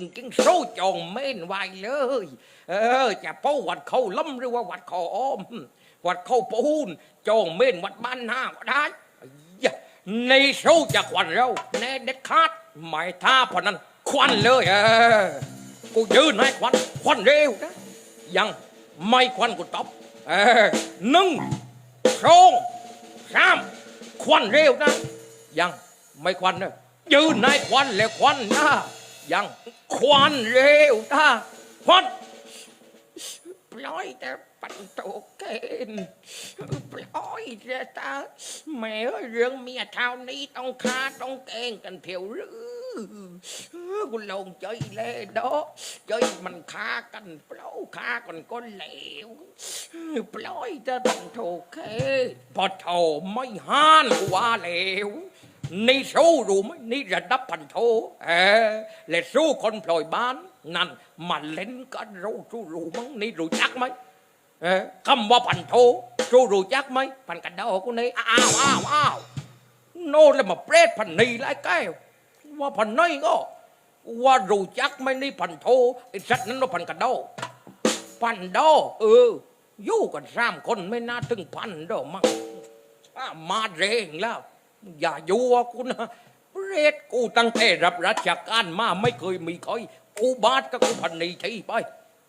จริงๆสู้จองเม่นไว้เลย เออจะเป้าวัดเขาล้ำหรือว่าวัดเขาอ้อม วัดเขาปูนจองเม่นวัดบ้านหน้าก็ได้อย่าในสู้จะควันเราแน่เด็ดขาดไม่ท่าพอนั้นควันเลยเออกูยืนให้ควันควันเร็วนะยังไม่ควันกูตบเออหนึ่งสองสามควันเร็วนะยังไม่ควันเนอะยืนในควันแล้วควันนะ ยังควันเร็วนะควันปล่อยแต่ปันโตเกนปล่อยแต่ตาแม่เอ้ยเรื่องเมียเท่านี้ต้องฆ่าต้องแกงกันเพียวหรือกูลงใจเลยดอใจมันฆ่ากันเปล่าฆ่ากันก็เหลวปล่อยแต่ปันโตเกนพอโทไม่ห้านกูว่าเหลว นี่สู้รู้ไหมนี่ระดับพันโทเออและสู้คนปล่อยบ้านนั่นมันเล่นกันรู้สู้รู้มั้งนี่รู้จักไหมเออคำว่าพันโทสู้รู้จักไหมพันกันดากูนี่อ้าวอ้าวอ้าวโน่นแล้วมาเปรตพันนีไรแก้วว่าพันนี่ก็ ว่ารู้จักไหมนี่พันโทไอ้สัตว์นั้นว่าพันกันดาพันดอเอออยู่กันสามคนไม่น่าถึงพันดอกมั้งมาเร่งแล้ว อย่ายั่วกูนะเรศกูตั้งแต่รับราชการมาไม่เคยมีใครกูบาดก็กูพันนีทีไป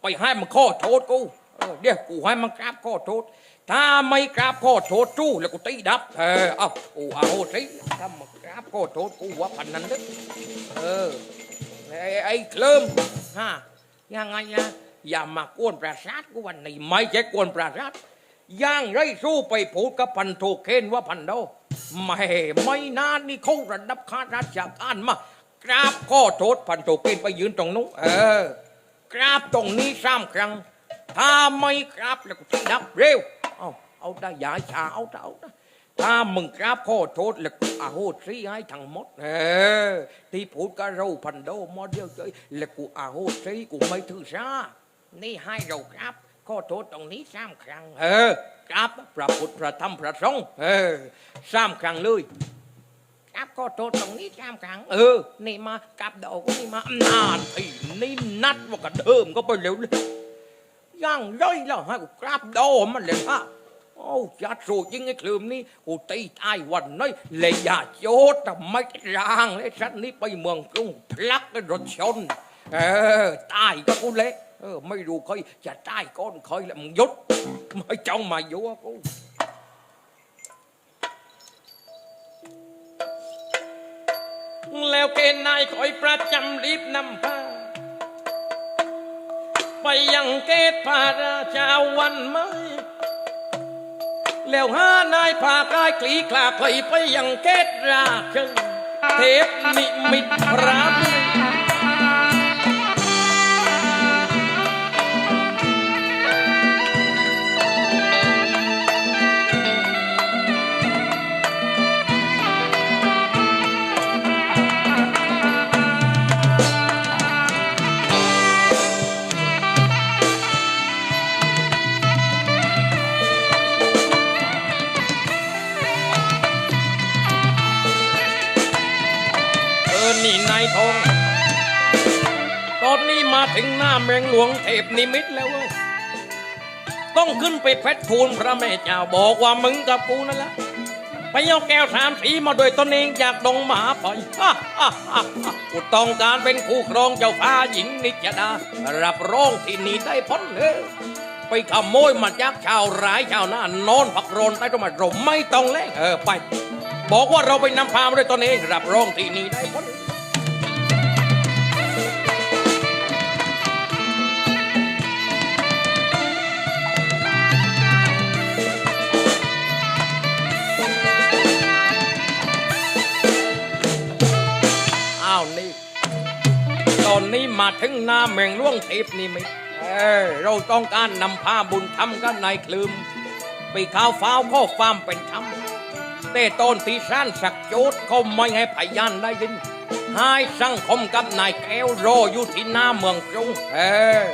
ไปให้มันข้อโทษกูเออเดี๋ยวกูให้มันกราบข้อโทษ ถ้าไม่กราบข้อโทษจู้แล้วกูตีดับเออเอากูเอาสิถ้ามันกราบข้อโทษกูว่าพันนั้นเด้อเออไอ้ไอ้เคลิมฮะยังไงนะอย่ามากวนประสาทกูวันนี้ไม่ใช่กวนประสาท ย่างไรสู้ไปพูดกับพันโทเคนว่าพันโดไม่ไม่นานนี่เขาระดับข้าราชการมากราบข้อโทษพันโทเคนไปยืนตรงนู้นเออกราบตรงนี้สามครั้ง ถ้าไม่กราบแล้วก็ตีดับเร็ว เอาเอาได้ยาชาเอาได้เอาได้ถ้ามึงกราบข้อโทษแล้วกูอาโหสิให้ทั้งหมดเออที่พูดกับเราพันโดมอเดียวเลยแล้วกูอาโหสิกูไม่ถือซานี่ให้เรากราบ ข้อโทษตรงนี้สามครั้ง เออกราบพระพุทธพระธรรมพระสงฆ์เออสามครั้งเลยกราบข้อโทษตรงนี้สามครั้ง เออ นี่มากราบดอกก็นี่มานานไอ้นี่นัดว่ากระเดิมก็ไปเร็วเลยย่างย่อยแล้วให้กูกราบดอมันเลยฮะโอ้ยัดสูจริงไอ้คลืมนี่กูตีตายวันน้อยเลยอย่าโจดแต่ไม่ร่างเลยฉันนี่ไปเมืองกรุงพลักกับรถชน เออตายก็กูเละ เออไม่รู้เคยจะตายก้อนเคยแล้วมึงหยุดไม่จ้องมายั่กูแล้วเกณฑ์นายคอยประจำรีบนำพาไปยังเกตพาราชาวันไม้แล้วห้านายพากายกลีกลาไปไปยังเกตราชเทพนิมิตพระ วงเทพนิมิตแล้วเว้ยต้องขึ้นไปเพชรทูลพระแม่เจ้าบอกว่ามึงกับกูนั่นแหละไปเอาแก้วสามสีมาโดยตนเองจากดงหมาปล่อยกูต้องการเป็นคู่ครองเจ้าฟ้าหญิงนิจดา รับรองที่นี่ได้พ้นเลยไปขโมยมาจากชาวร้ายชาวหน้านอนผักโรนใต้ต้นไม้รมไม่ต้องแลกเออไป บอกว่าเราไปนำพามาด้วยตนเอง รับรองที่นี่ได้พ้น มาถึงหน้าเมืองล่วงเทพนี่ไหมเออเราต้องการนำพาบุญธรรมกันนายคลืม ไปข้าวฟ้าวข้อความเป็นธรรมแต่ตอนที่ร้านสักโจทย์เขาไม่ให้พยานได้ยินให้สังคมกับนายแก้วรออยู่ที่หน้าเมืองกรุงเออ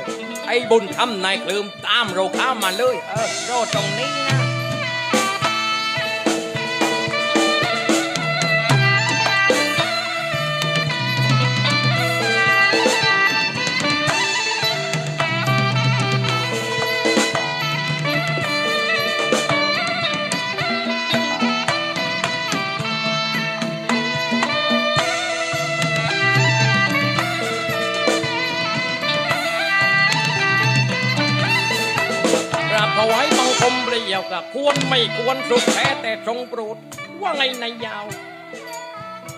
ไอ้บุญธรรมนายคลืมตามเราข้ามมาเลยเออรอตรงนี้นะ มเปรียวกับควรไม่ควรสุดแท้แต่ทรงโปรดว่าไงนายยาว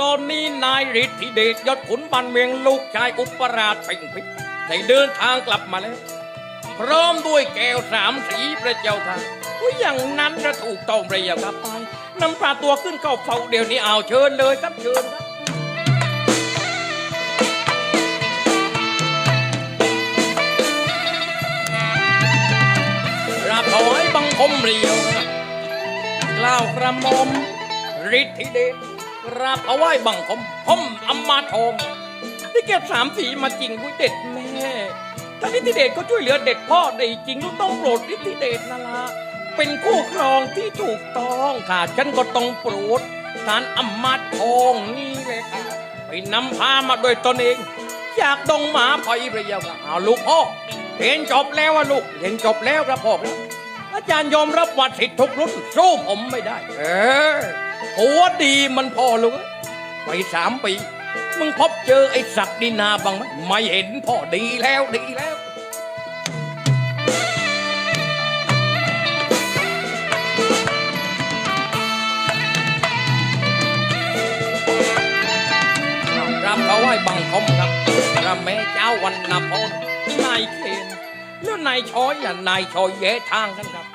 ตอนนี้นายฤทธิเดชยศขุนบันเมืองลูกชายอุปราชเพ่งพิษได้เดินทางกลับมาแล้ว พร้อมด้วยแก้วสามสีพระเจ้าค่ะอุ๊ยอย่างนั้นจะถูกต้องเปรียวกับไปนำพาตัวขึ้นเข้าเฝ้าเดี๋ยวนี้เอาเชิญเลยครับเชิญครับ วายบังคมเรียวกล่าวกระหมอมฤทธิเดชกราบถวายบังคมพมอำมาทองที่เก็บสามสีมาจริงกุ้ยเด็ดแม่ถ้านฤทธิเดชก็ช่วยเหลือเด็ดพ่อได้จริงลูกต้องโปรดฤทธิเดชนั่นละเป็นคู่ครองที่ถูกต้องค่ะฉันก็ต้องโปรดทานอำมาทองนี่เลยค่ะไปนำพามาโดยตนเองอยากดงหมาพอยเรียวค่ะเอาลูกพ่อเรียนจบแล้วอะลูกเรียนจบแล้วครับพ่อ อาจารย์ยอมรับว่าสิทธิ์ทุกรุ่นสู้ผมไม่ได้ เออหัวดีมันพอลูกเอ้ยไปสามปี มึงพบเจอไอ้ศักดินาบ้างไหมไม่เห็นพ่อดีแล้วดีแล้วรับเขาไหว้บังคมครับพระแม่เจ้าวันนพรนายเคนแล้วนายชอยอะนายชอยแย่ทางกันครับ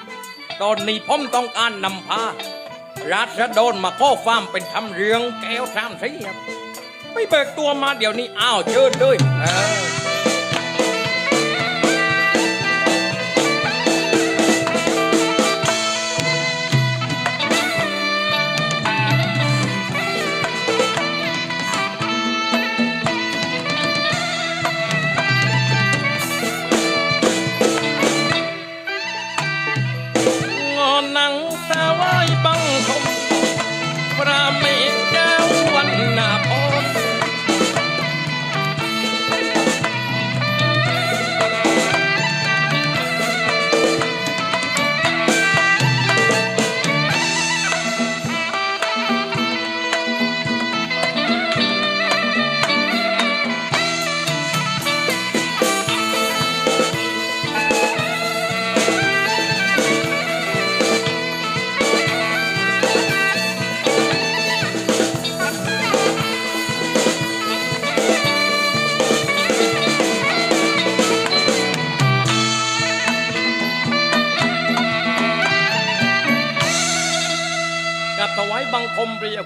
ตอนนี้ผมต้องการนำพา ราชโดนมาข้อความเป็นทำเรื่องแก้วสามสีครับไปเบิกตัวมาเดี๋ยวนี้อ้าวเชิญเลยเออ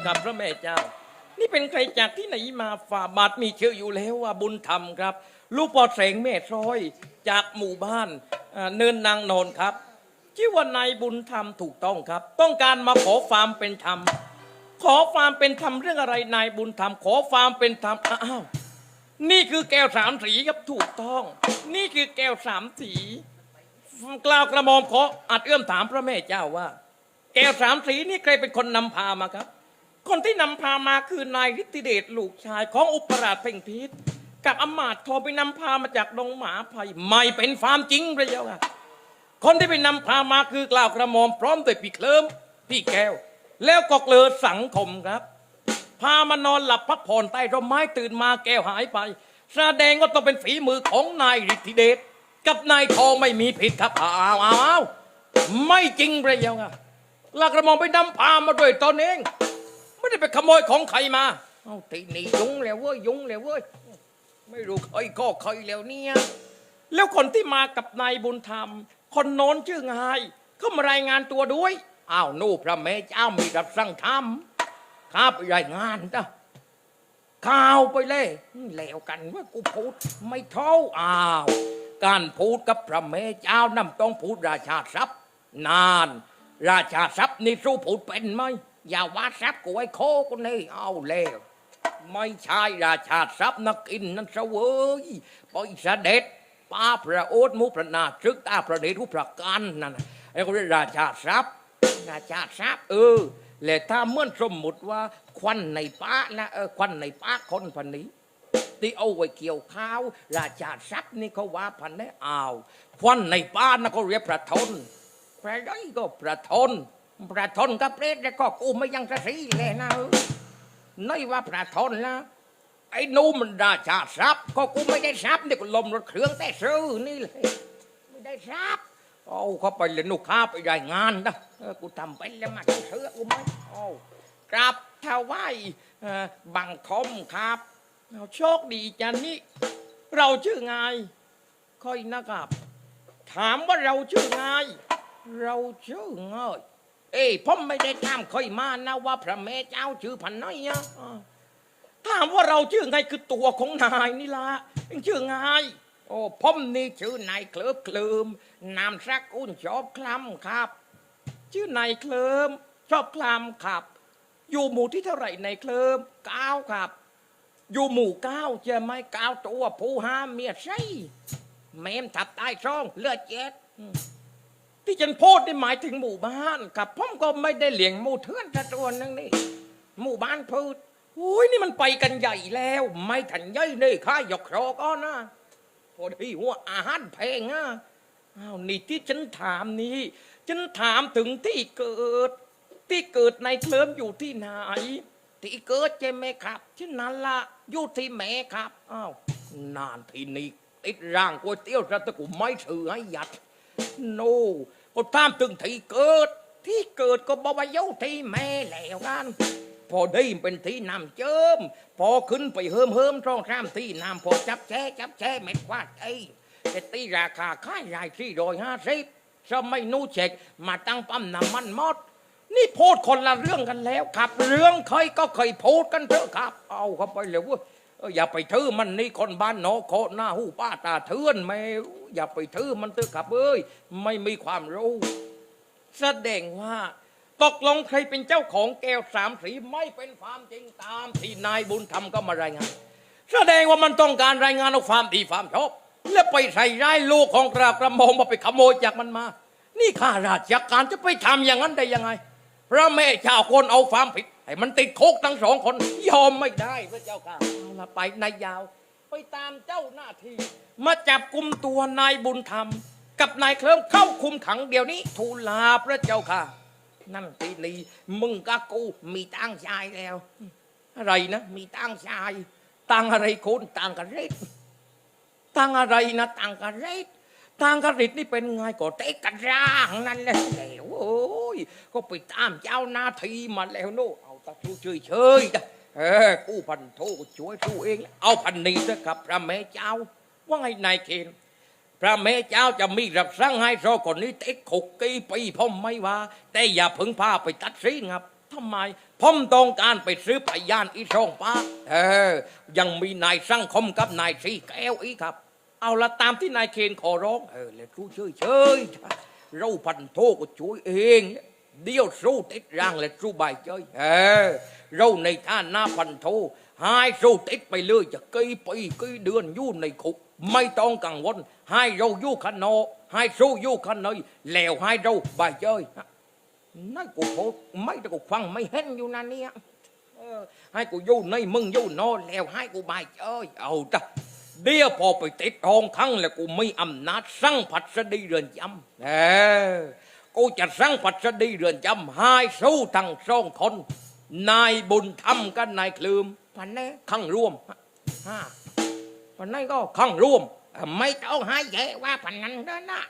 ครับพระแม่เจ้า นี่เป็นใครจากที่ไหนมาฝ่าบาทมีชื่ออยู่แล้วว่าบุญธรรมครับ ลูกปอแสงแม่ซอยจากหมู่บ้านอ่าเนินนางนอนครับ ชื่อว่านายบุญธรรมถูกต้องครับ ต้องการมาขอความเป็นธรรม ขอความเป็นธรรมเรื่องอะไรนายบุญธรรม ขอความเป็นธรรมอ้าว นี่คือแก้วสามสีครับถูกต้อง นี่คือแก้วสามสี กล่าวกระหมอมขออัดเอื้อมถามพระแม่เจ้าว่า แก้วสามสีนี่ใครเป็นคนนำพามาครับ คนที่นำพามาคือนายฤทธิเดชลูกชายของอุปราชเพ่งพิษกับอำมาตย์ทอไปนำพามาจากดงหมาไผ่ไม่เป็นความจริงพระเจ้าค่ะคนที่ไปนำพามาคือกล่าวกระหมอมพร้อมด้วยพี่เคลิมพี่แก้ว แล้วก็เกลือสังคมครับ พามานอนหลับพักผ่อนใต้ร่มไม้ตื่นมาแก้วหายไป แสดงว่าต้องเป็นฝีมือของนายฤทธิเดชกับนายทองไม่มีผิดครับอ้าวอ้าวอ้าไม่จริงพระเจ้าค่ะลากระหมอมไปนำพามาด้วยตนเอง ไม่ได้ไปขโมยของใครมาเอาตีนี่ยุงแล้วเว้ยยุงแล้วเว้ยไม่รู้ใครก็ใครแล้วเนี่ยแล้วคนที่มากับนายบุญธรรม คนโน้นชื่อไงเขามารายงานตัวด้วยอ้าวนู่นพระแม่เจ้ามีรับสั่งทำข้าไปรายงานจ้ะข่าวไปเลยแล้วกันว่ากูพูดไม่เท่าอ้าว การพูดกับพระแม่เจ้านั่นต้องพูดราชาทรัพย์ นาน ราชาทรัพย์นี่สู้พูดเป็นไหม อย่าว่าทรัพย์กูไอ้โคกูนี่เอาแล้วไม่ใช่ราชาทรัพย์นักกินนั่นเสวยไปเสด็จป้าพระโอษมุพระนาซึกตาพระเดชทุพระกันนั่นน่ะไอ้คนเรียกราชาทรัพย์ราชาทรัพย์เออและถ้าเมื่อสมมุติว่าควันในป้านะเออควันในป้าคนพันนี้ที่เอาไว้เกี่ยวข้าว ราชาทรัพย์นี่เขาว่าพันได้อ้าวควันในป้านะเขาเรียกพระทนพรได้ก็พระทน พระทนกับเปรตแล้วก็กูไม่ยังจะสีเลยนะเออยว่าพระทนนะไอ้นูมันราชาทรัพย์ก็กูไม่ได้ทรัพย์เนี่ยกูลมรถเครื่องแต่ซื้อนี่เลยไม่ได้ทรัพย์เอาเข้าไปเลยลูกค้าไปรายงานนะกูทำเป็นแล้วมาเชื่อกูไหมเอากราบถวายบังคมครับโชคดีจันนี่เราชื่อไงค่อยนะครับ ถามว่าเราชื่อไงเราชื่อเงย เอ้ยผมไม่ได้ถามค่อยมานะว่าพระแม่เจ้าชื่อพันน้อยอะอ่าถามว่าเราชื่อไงคือตัวของนายนี่ละชื่อไงโอ้ผมนี่ชื่อนายเคลิบเคลิมนามสกุลชอบคลำครับ ชื่อนายเคลิมชอบคลำครับ อยู่หมู่ที่เท่าไหร่นายเคลิมเก้าครับ อยู่หมู่เก้าจะไม่เก้าตัวผู้ห้ามเมียใช่เมมทับใต้ช่องเลือดเจ็ด ที่ฉันพูดได้หมายถึงหมู่บ้านครับผมก็ไม่ได้เลี้ยงหมู่เทือนสักตัวนึงนี่หมู่บ้านพืชโอ้ยนี่มันไปกันใหญ่แล้ว ไม่ทันย่อยนี่ข้าหยอกครอก็นะพอดีว่าอาหารแพงอะอ้าวนี่ที่ฉันถามนี่ฉันถามถึงที่เกิด ที่เกิดในเคลิมอยู่ที่ไหน ที่เกิดใช่ไหมครับที่นั่นละอยู่ที่แม่ครับอ้าวนานทีนี้ติดร่างก๋วยเตี๋ยวรัตะกุไม่ถือให้ยัด โนก็ตามถึงที่เกิด ที่เกิดก็บอกว่าอยู่ที่แม่แล้วกันพอได้เป็นที่นำเจิม พอขึ้นไปเฮิมเฮิมช่องข้ามที่นำพอจับแช่จับแช่เม็ดกวาดไอ้แต่ตีราคาค่ายรายที่รอยห้าสิบสมัยนู้เช็คมาตั้งปั๊มน้ำมันหมดนี่พูดคนละเรื่องกันแล้วครับ เรื่องเคยก็เคยพูดกันเถอะครับ เอาเข้าไปเลยว่า อย่าไปถือมันนี่คนบ้านนอกโคหน้าหูป้าตาเทือนแม่อย่าไปถือมันเถอะครับเอ้ยไม่มีความรู้ แสดงว่าตกลงใครเป็นเจ้าของแก้วสามสีไม่เป็นความจริงตามที่นายบุญธรรมก็มารายงาน แสดงว่ามันต้องการรายงานเอาความดีความชอบ และไปใส่ร้ายลูกของกราบกระมองมาไปขโมยจากมันมา นี่ข้าราชการจะไปทำอย่างนั้นได้ยังไง พระแม่เจ้าคนเอาความผิดให้มันติดคุกทั้งสองคนยอมไม่ได้พระเจ้าค่ะเอา ละไปนายยาว ไปตามเจ้าหน้าที่ มาจับกุมตัวนายบุญธรรม กับนายเคลิ้มเข้าคุมขังเดี๋ยวนี้ ทูลลาพระเจ้าค่ะ นั่นทีนี้มึงกับกูมีตั้งชายแล้ว อะไรนะ มีตั้งชายตั้งอะไรคุณตั้งกันเร็ดตั้งอะไรนะตั้งกันเร็ดตั้งกร็ดนี่เป็นไงก็เตะกันร่างนั่นแหละแล้วโอ้ยก็ไปตามเจ้าหน้าที่มาแล้วโน่เอาตะชูเฉยเฉยๆจ้ะ เออกู้พันโทช่วยสู้เอง เอาพันนี้นะครับ พระแม่เจ้า ว่าไงนายเคนพระแม่เจ้าจะมีรับสั่งให้โซคนนี้ติดคุกกี่ปีผมไม่ว่า แต่อย่าเพึ่งพาไปตัดสินครับทำไมผมต้องการไปซื้อพยานอีสองป้าเออ ยังมีนายสังคมกับนายสีแก้วอีกครับ เอาละตามที่นายเคนขอร้อง เออแล้วชูเฉยเฉยเราพันโทก็ช่วยเอง เดี๋ยวสู้ติดร่างและสู้ใบายเจยเออเราในท่านหน้าพันโทให้สู้ติดไปเลยจะกี่ปีกี่เดือนอยู่ในคุกไม่ต้องกังวลให้เราอยู่ขันนอกให้สู้อยู่ขั นในแล้วให้เราใบายเจยนั่นกูโพดไม่ได้กูฟังไม่เห็นอยู่นั่นเนี่ยเออให้กูอยู่ในมึงอยู่นอนแล้วให้กูใบายเจยเอาจ้ะเดี๋ยวพอไปติดทองครั้งแล้วกูมีอำนาจสั่งผัดสดีเรือนจำเออกูจะสั่งผัดสดีเรือนจำให้สู้ทั้งสองคน นายบุญธรรมกับนายคลืมพันนี้ข้างร่วมฮะพันนี้ก็ข้างร่วม ไม่ต้องให้แย่ว่าพันนั้นเด้อนะ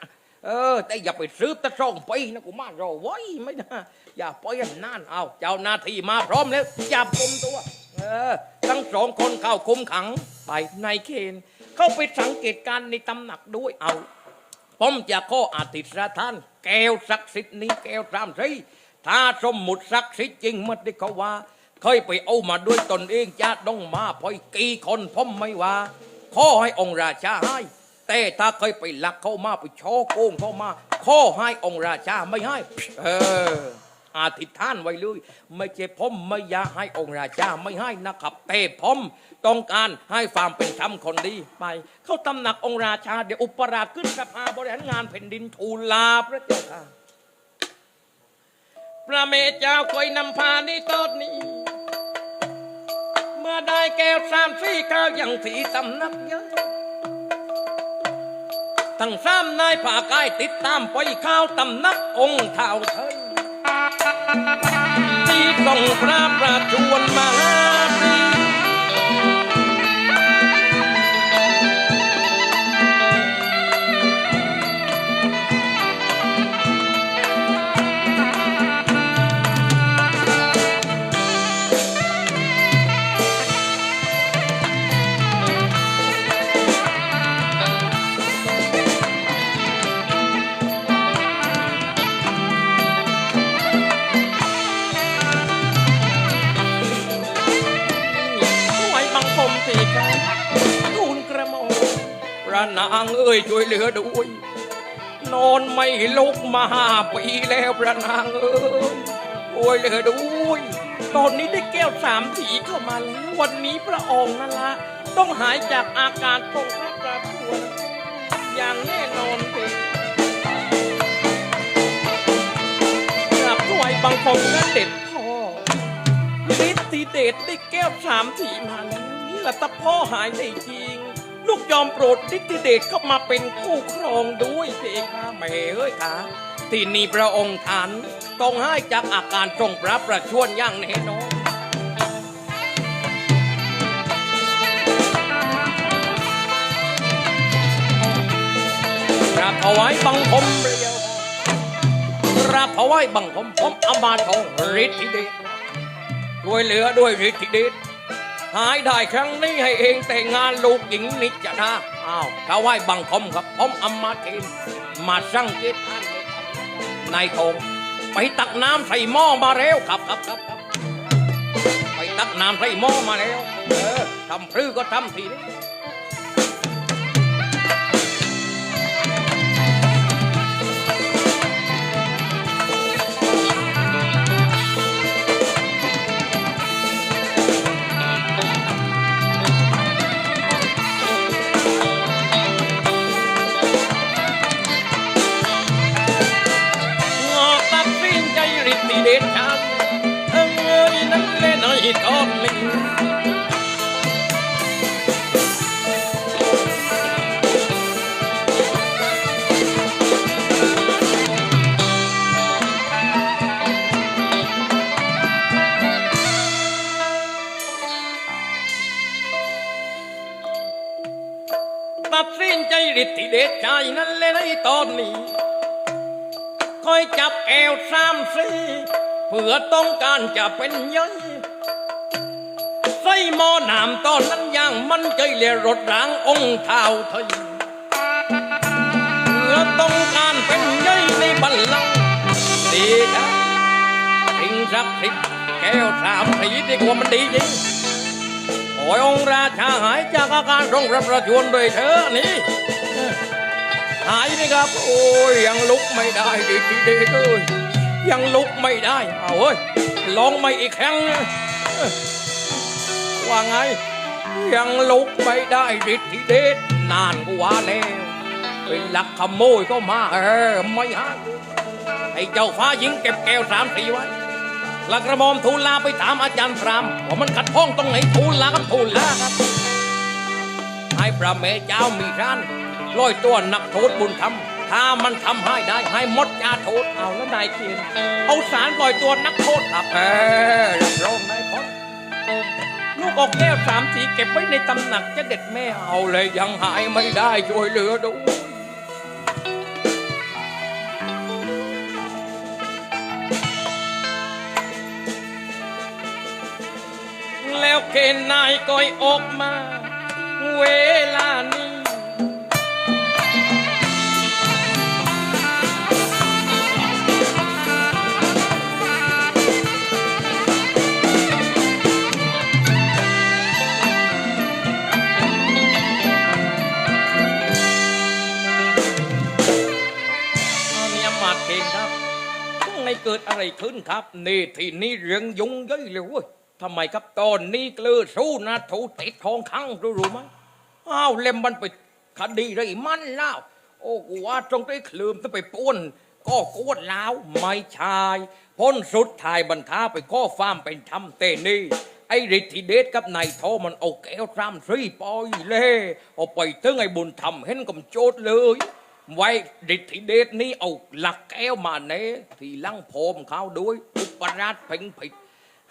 เออ แต่อย่าไปซื้อตะสองปีนะกูมารอไว้ไม่ได้อย่าปล่อยให้นานเอา เจ้าหน้าที่มาพร้อมแล้วจับกุมตัว เออ ทั้งสองคนเข้าคุมขังไปนายเคน เข้าไปสังเกตการณ์ในตำหนักด้วยเอา ผมจะข้ออาติสทานแก้วศักดิ์สิทธิ์นี้แก้วสามสีถ้าสมมุติศักดิ์สิทธิ์จริงมันได้เขาว่า เคยไปเอามาด้วยตนเองจะต้องมาพอยกี่คนผมไม่ว่าข้อให้องค์ราชาให้ แต่ถ้าเคยไปลักเข้ามาไปช่อโกงเข้ามาข้อให้องค์ราชาไม่ให้ เออ อาธิษฐานไว้เลย ไม่ใช่ผมไม่อยากให้องค์ราชาไม่ให้นะครับแต่ผมต้องการให้ความเป็นธรรมคนดีไป เข้าตำหนักองค์ราชาเดี๋ยวอุปราชขึ้นสภาบริหารงานแผ่นดินทูลลาพระเจ้าค่ะพระเมเจ้าคอยนำพาในตอนนี้ เมื่อได้แก้วสามสี่ข้าวอย่างสีตำนักเยอะทั้งสามนายผ่ากายติดตามไปข้าวตำนักองค์เท่าเทย ต้องพระประทวนมา ไม่ลุกมาห้าปีแล้วพระนางเอ้ยช่วยเลือด้วยตอนนี้ได้แก้วสามสีเข้ามาแล้ววันนี้พระองค์นั่นละต้องหายจากอาการตรงรับประทวนอย่างแน่นอนเลยกราบถวายบังคมนั่นเด็ดพ่อฤทธิเดชได้แก้วสามสีมาแล้วนี่แหละตะพ่อหายได้จริง ลูกยอมโปรดฤทธิเดชเข้ามาเป็นคู่ครองด้วยเพคะแม่เอ้ยค่ะที่นี่พระองค์ท่านต้องให้จากอาการทรงพระประชวรอย่างแน่นอนกราบถวายบังคมเรียวกราบถวายบังคมผมอมาทองฤทธิเดชช่วยเหลือด้วยฤทธิเดช หายได้ครั้งนี้ให้เองแต่งงานลูกหญิงนิจนาอ้าวถวายบังคมครับผมอมาเองมาสร้างเกตท่านนายทองไปตักน้ำใส่หม้อมาแล้วครับครับครับครับไปตักน้ำใส่หม้อมาแล้วเออทำพรื้ก็ทำทีนี้ เล่นให้ตอนนี้ตัดสินใจริบตีเดชายนั้นเล่นให้ตอนนี้คอยจับแอวสามสี่เพื่อต้องการจะเป็นยัย ใส่หม้อน้ำตอนนั้นยังมันใจเลียรถรางองค์เท้าเทยเพื่อต้องการเป็นยัยในบัลลังก์ดีครับสิ่งศักดิ์สิทธิ์แก้วสามสีดีกว่ามันดีจริงโอ้ยองค์ราชาหายจากอาการทรงรับประชวรด้วยเธอนี่หายนี่ครับ โอ้ยยังลุกไม่ได้ดิทีเด็กเอ้ยยังลุกไม่ได้เอาเอ้ยลองไม่อีกครั้งเอ้ย ว่าไง ยังลุกไม่ได้ดิทีเด็ดนานกว่าแล้วเป็นหลักขโมยก็มาเออไม่หายไอ้เจ้าฟ้าหญิงเก็บแก้วสามสีไว้หลักกระมอมทูลลาไปถามอาจารย์พรามว่ามันขัดข้องตรงไหนทูลลากับทูลลาครับให้พระเมเจ้ามีร้านร้อยตัวนักโทษบุญธรรมถ้ามันทำให้ได้ให้หมดยาโทษเอาแล้วนายเทียนเอาสารปล่อยตัวนักโทษครับเออรับรองนายพจน์ ลูกออกแก้วสามสีเก็บไว้ในตำหนักจะเด็ดแม่เอาเลยยังหายไม่ได้ช่วยเหลือดูแล้วเกณฑ์นายก้อยออกมา เวลานี้ เกิดอะไรขึ้นครับ นี่ที่นี่เรื่องยุ่งเย้ยเลยเว้ยทำไมครับตอนนี้เกลือสู้นะถูติดทองคังรู้รู้ไหมอ้าวเล่มมันไปคดีไรมันแล้วโอ้กูว่าตรงได้คลืมต้องไปป้วนก็โกดแล้วไม่ใชายพ้นสุดทายบรรท้าไปข้อฟามเป็นทำเตนี่ไอ้ฤทธิเดชกับนายโทมันเอาแก้วทำซีปอยเล่เอาไปถึงไอ้บุญทำเห็นกับโจทย์เลย ว้ฤทธิเดชนี่เอาหลักแก้วมาเนที่ลังโพมเขาด้วยอุปราชเพ่งผิด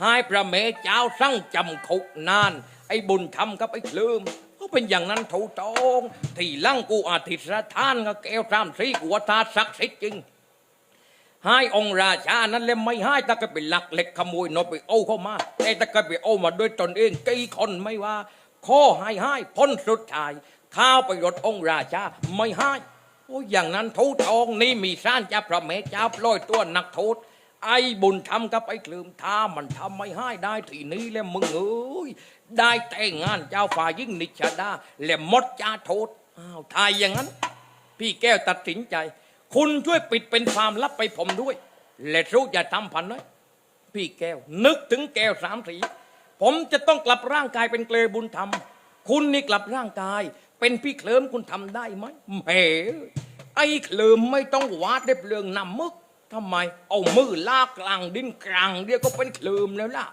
ให้พระเมเจ้าสั่งจำคุกนาน ไอ้บุญทำกับไอ้คลืมก็เป็นอย่างนั้นถูกต้องที่ลังกูอาทิตย์ทานกับแก้วสามสีกัวตาศักดิ์สิทธิ์จริงให้องค์ราชานั้นเลยไม่ให้ถ้าก็ไปหลักเล็กขโมยนกไปเอาเข้ามาแต่ถ้าก็ไปเอามาด้วยตนเองกี่คนไม่ว่าข้อให้ให้พ้นสุดท้ายข้าวประโยชน์องค์ราชาไม่ให้ โอ้ยอย่างนั้นทูตองนี่มีสร้างจ้าพระเมเจ้าปล่อยตัวนักโทษ ไอ้บุญทำกับไอ้คลืมถ้ามันทำไม่ให้ได้ทีนี้แล้วมึงเอ้ยได้แต่งงานเจ้าฝ่ายยิ่งนิชดาและมดจ้าโทษอ้าวทายอย่างนั้น พี่แก้วตัดสินใจ คุณช่วยปิดเป็นความลับไปผมด้วย และรู้จะทำพันน้อยพี่แก้ว นึกถึงแก้วสามสี ผมจะต้องกลับร่างกายเป็นเกลบุญธรรม คุณนี่กลับร่างกาย เป็นพี่เคลิมคุณทำได้ไหมแหมไอ้เคลิมไม่ต้องวาดได้เปลืองนำมึกทำไม เอามือลากกลางดินกลางเดียวก็เป็นเคลิมแล้วล่ะ